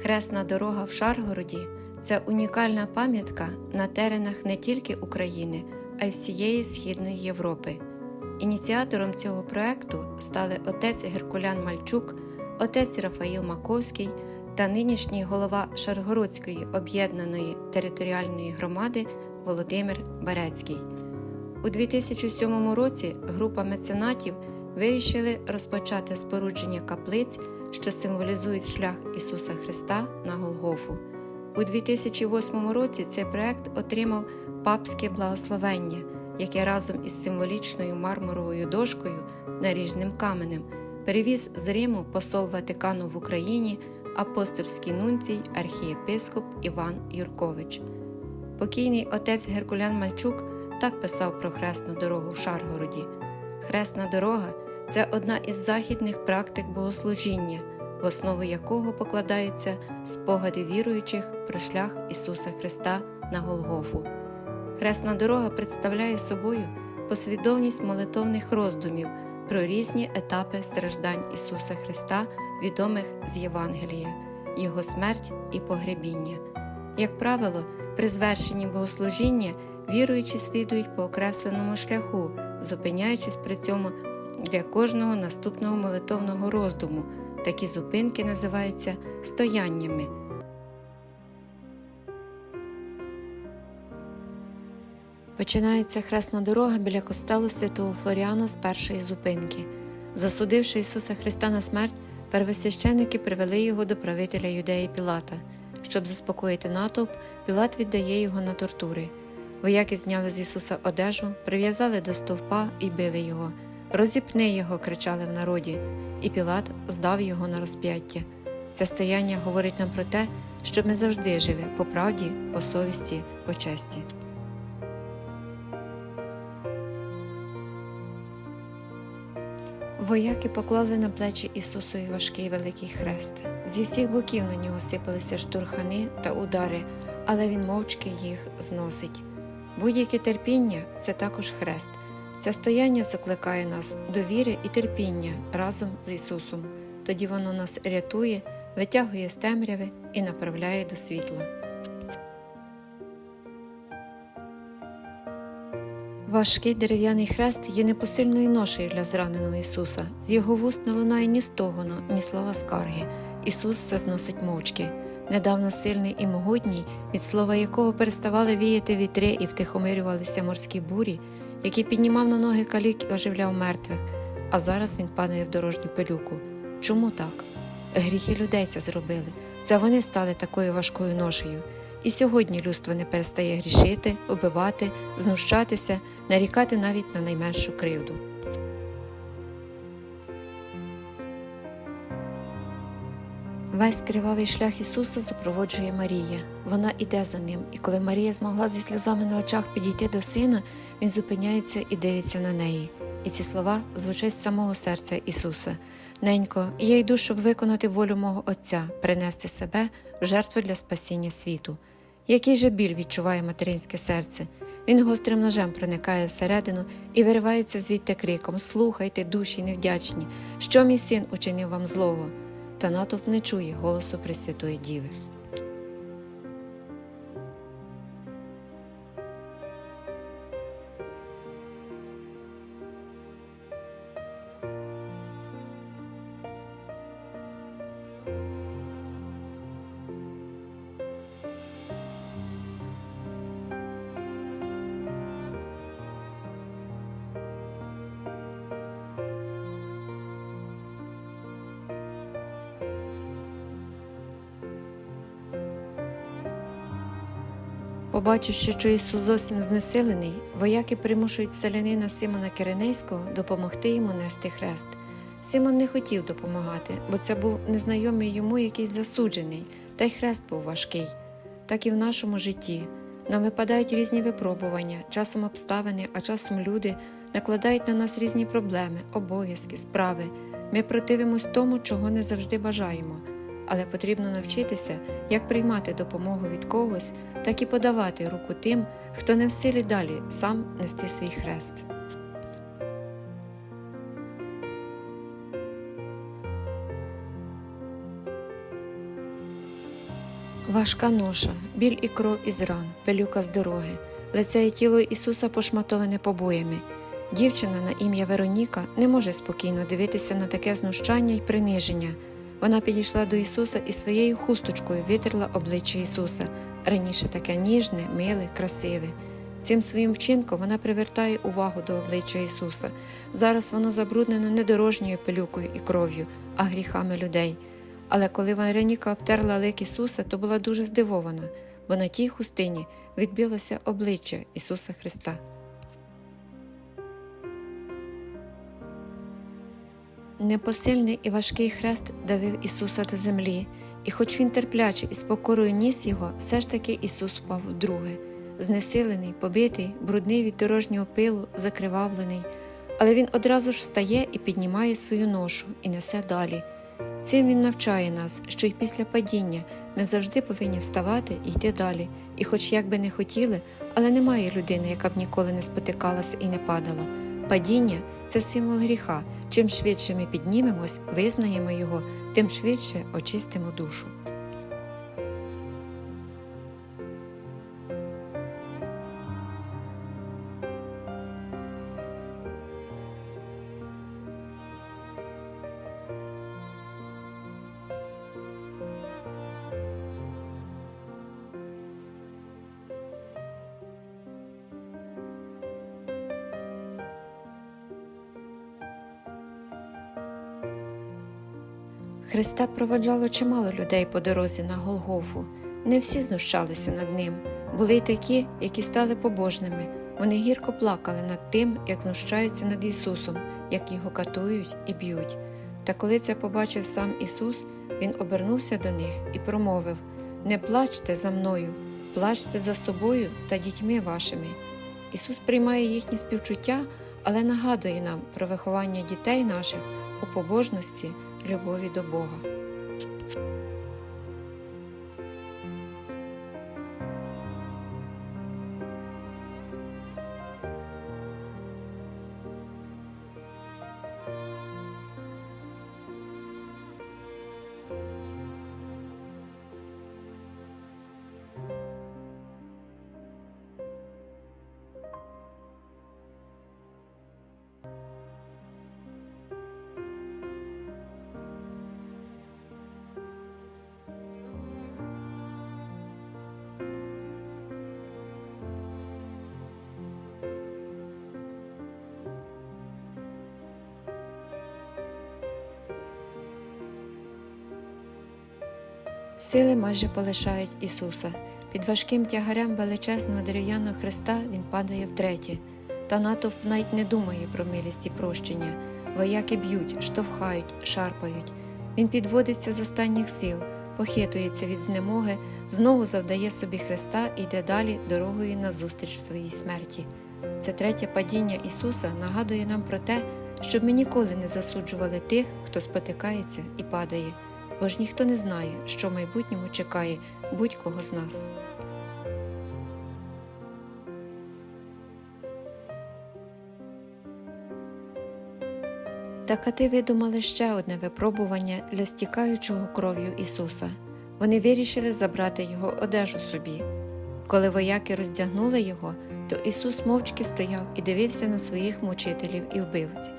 Хресна дорога в Шаргороді це унікальна пам'ятка на теренах не тільки України, а й всієї Східної Європи. Ініціатором цього проекту стали отець Геркулян Мальчук, отець Рафаїл Маковський та нинішній голова Шаргородської об'єднаної територіальної громади Володимир Барецький. У 2007 році група меценатів вирішили розпочати спорудження каплиць, що символізують шлях Ісуса Христа на Голгофу. У 2008 році цей проект отримав папське благословення, яке разом із символічною мармуровою дошкою наріжним каменем перевіз з Риму посол Ватикану в Україні апостольський нунцій архієпископ Іван Юркович. Покійний отець Геркулян Мальчук так писав про хресну дорогу в Шаргороді. Хресна дорога це одна із західних практик богослужіння, в основу якого покладаються спогади віруючих про шлях Ісуса Христа на Голгофу. Хресна дорога представляє собою послідовність молитовних роздумів про різні етапи страждань Ісуса Христа, відомих з Євангелія, Його смерть і погребіння. Як правило, при звершенні богослужіння віруючі слідують по окресленому шляху, зупиняючись при цьому для кожного наступного молитовного роздуму. Такі зупинки називаються стояннями. Починається хресна дорога біля костелу святого Флоріана з першої зупинки. Засудивши Ісуса Христа на смерть, первосвященники привели його до правителя юдеї Пілата. Щоб заспокоїти натовп, Пілат віддає його на тортури. Вояки зняли з Ісуса одежу, прив'язали до стовпа і били його. Розіпни його, кричали в народі, і Пілат здав його на розп'яття. Це стояння говорить нам про те, щоб ми завжди жили по правді, по совісті, по честі. Вояки поклали на плечі Ісусові важкий великий хрест. Зі всіх боків на нього сипалися штурхани та удари, але він мовчки їх зносить. Будь-яке терпіння це також хрест. Це стояння закликає нас до віри і терпіння разом з Ісусом. Тоді воно нас рятує, витягує з темряви і направляє до світла. Важкий дерев'яний хрест є непосильною ношею для зраненого Ісуса. З його вуст не лунає ні стогону, ні слова скарги. Ісус все зносить мовчки. Недавно сильний і могутній, від слова якого переставали віяти вітри і втихомирювалися морські бурі, який піднімав на ноги калік і оживляв мертвих, а зараз він падає в дорожню пилюку. Чому так? Гріхи людей це зробили. Це вони стали такою важкою ношею. І сьогодні людство не перестає грішити, убивати, знущатися, нарікати навіть на найменшу кривду. Весь кривавий шлях Ісуса супроводжує Марія. Вона іде за ним, і коли Марія змогла зі сльозами на очах підійти до сина, він зупиняється і дивиться на неї. І ці слова звучать з самого серця Ісуса. Ненько, я йду, щоб виконати волю мого Отця, принести себе в жертву для спасіння світу. Який же біль відчуває материнське серце? Він гострим ножем проникає всередину і виривається звідти криком Слухайте, душі невдячні, що мій син учинив вам злого. Та натовп не чує голосу Пресвятої Діви. Побачивши, що Ісус зовсім знесилений, вояки примушують селянина Симона Киринейського допомогти йому нести хрест. Симон не хотів допомагати, бо це був незнайомий йому якийсь засуджений, та й хрест був важкий. Так і в нашому житті. Нам випадають різні випробування, часом обставини, а часом люди накладають на нас різні проблеми, обов'язки, справи. Ми противимось тому, чого не завжди бажаємо але потрібно навчитися, як приймати допомогу від когось, так і подавати руку тим, хто не в силі далі сам нести свій хрест. Важка ноша, біль і кров із ран, пилюка з дороги, лице і тіло Ісуса пошматоване побоями. Дівчина на ім'я Вероніка не може спокійно дивитися на таке знущання й приниження. Вона підійшла до Ісуса і своєю хусточкою витерла обличчя Ісуса, раніше таке ніжне, миле, красиве. Цим своїм вчинком вона привертає увагу до обличчя Ісуса. Зараз воно забруднене не дорожньою пилюкою і кров'ю, а гріхами людей. Але коли Вероніка обтерла лик Ісуса, то була дуже здивована, бо на тій хустині відбилося обличчя Ісуса Христа. Непосильний і важкий хрест давив Ісуса до землі, і хоч він терпляче і з покорою ніс його, все ж таки Ісус впав вдруге, знесилений, побитий, брудний від дорожнього пилу, закривавлений. Але він одразу ж встає і піднімає свою ношу і несе далі. Цим він навчає нас, що й після падіння ми завжди повинні вставати і йти далі, і, хоч як би не хотіли, але немає людини, яка б ніколи не спотикалася і не падала. Падіння це символ гріха. Чим швидше ми піднімемось, визнаємо його, тим швидше очистимо душу. Христа проводжало чимало людей по дорозі на Голгофу. Не всі знущалися над ним. Були й такі, які стали побожними. Вони гірко плакали над тим, як знущаються над Ісусом, як його катують і б'ють. Та коли це побачив сам Ісус, Він обернувся до них і промовив: Не плачте за мною, плачте за собою та дітьми вашими. Ісус приймає їхні співчуття, але нагадує нам про виховання дітей наших у побожності, любові до Бога. Сили майже полишають Ісуса. Під важким тягарем величезного дерев'яного хреста він падає втретє, та натовп навіть не думає про милість і прощення. Вояки б'ють, штовхають, шарпають. Він підводиться з останніх сил, похитується від знемоги, знову завдає собі хреста і йде далі дорогою назустріч своїй смерті. Це третє падіння Ісуса нагадує нам про те, щоб ми ніколи не засуджували тих, хто спотикається і падає, бо ж ніхто не знає, що в майбутньому чекає будь-кого з нас. Та кати видумали ще одне випробування для стікаючого кров'ю Ісуса. Вони вирішили забрати його одежу собі. Коли вояки роздягнули його, то Ісус мовчки стояв і дивився на своїх мучителів і вбивць.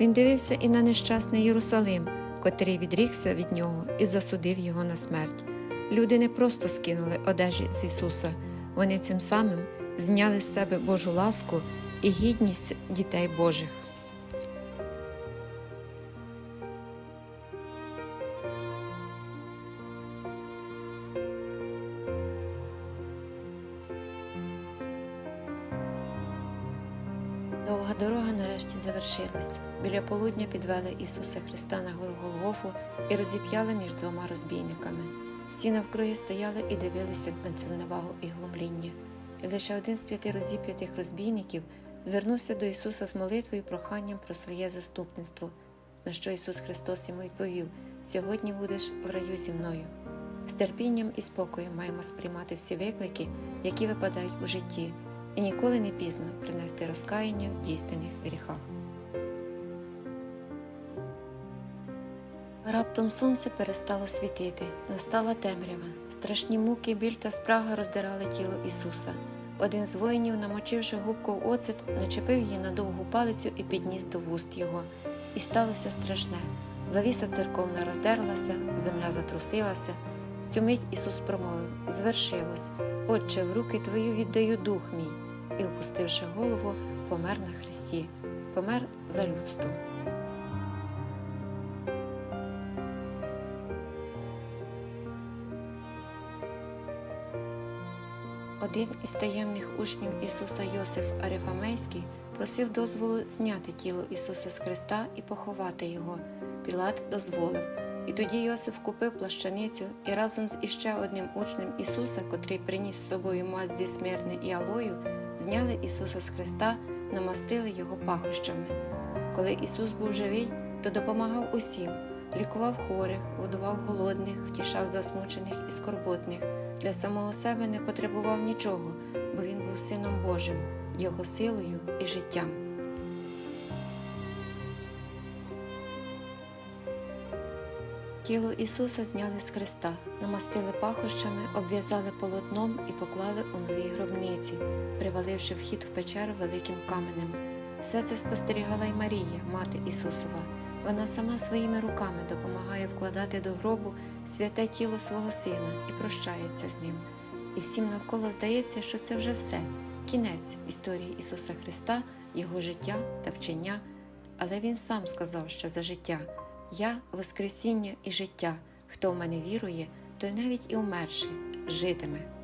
Він дивився і на нещасний Єрусалим, котрий відрікся від нього і засудив його на смерть. Люди не просто скинули одежі з Ісуса, вони цим самим зняли з себе Божу ласку і гідність дітей Божих. Довга дорога нарешті завершилась. Біля полудня підвели Ісуса Христа на гору Голгофу і розіп'яли між двома розбійниками. Всі навкруги стояли і дивилися на цю невагу і глумління. І лише один з п'яти розіп'ятих розбійників звернувся до Ісуса з молитвою і проханням про своє заступництво, на що Ісус Христос йому відповів: Сьогодні будеш в раю зі мною. З терпінням і спокоєм маємо сприймати всі виклики, які випадають у житті, і ніколи не пізно принести розкаяння в здійснених гріхах. Раптом сонце перестало світити, настала темрява, Страшні муки, біль та спрага роздирали тіло Ісуса. Один з воїнів, намочивши губку в оцет, начепив її на довгу палицю і підніс до вуст його. І сталося страшне. Завіса церковна роздерлася, земля затрусилася. В цю мить Ісус промовив Звершилось, Отче, в руки твої віддаю дух мій, і, опустивши голову, помер на хресті, помер за людство. Один із таємних учнів Ісуса Йосиф Арифамейський просив дозволу зняти тіло Ісуса з Христа і поховати його. Пілат дозволив. І тоді Йосиф купив плащаницю і разом з іще одним учнем Ісуса, котрий приніс з собою мазь зі смирни і алою, зняли Ісуса з Христа, намастили його пахощами. Коли Ісус був живий, то допомагав усім, лікував хворих, годував голодних, втішав засмучених і скорботних. Для самого себе не потребував нічого, бо він був Сином Божим, Його силою і життям. Тіло Ісуса зняли з хреста, намастили пахощами, обв'язали полотном і поклали у новій гробниці, приваливши вхід в печеру великим каменем. Все це спостерігала й Марія, мати Ісусова. Вона сама своїми руками допомагає вкладати до гробу святе тіло свого сина і прощається з ним. І всім навколо здається, що це вже все, кінець історії Ісуса Христа, Його життя та вчення. Але Він сам сказав, що за життя я Воскресіння і життя. Хто в мене вірує, той навіть і умерший житиме.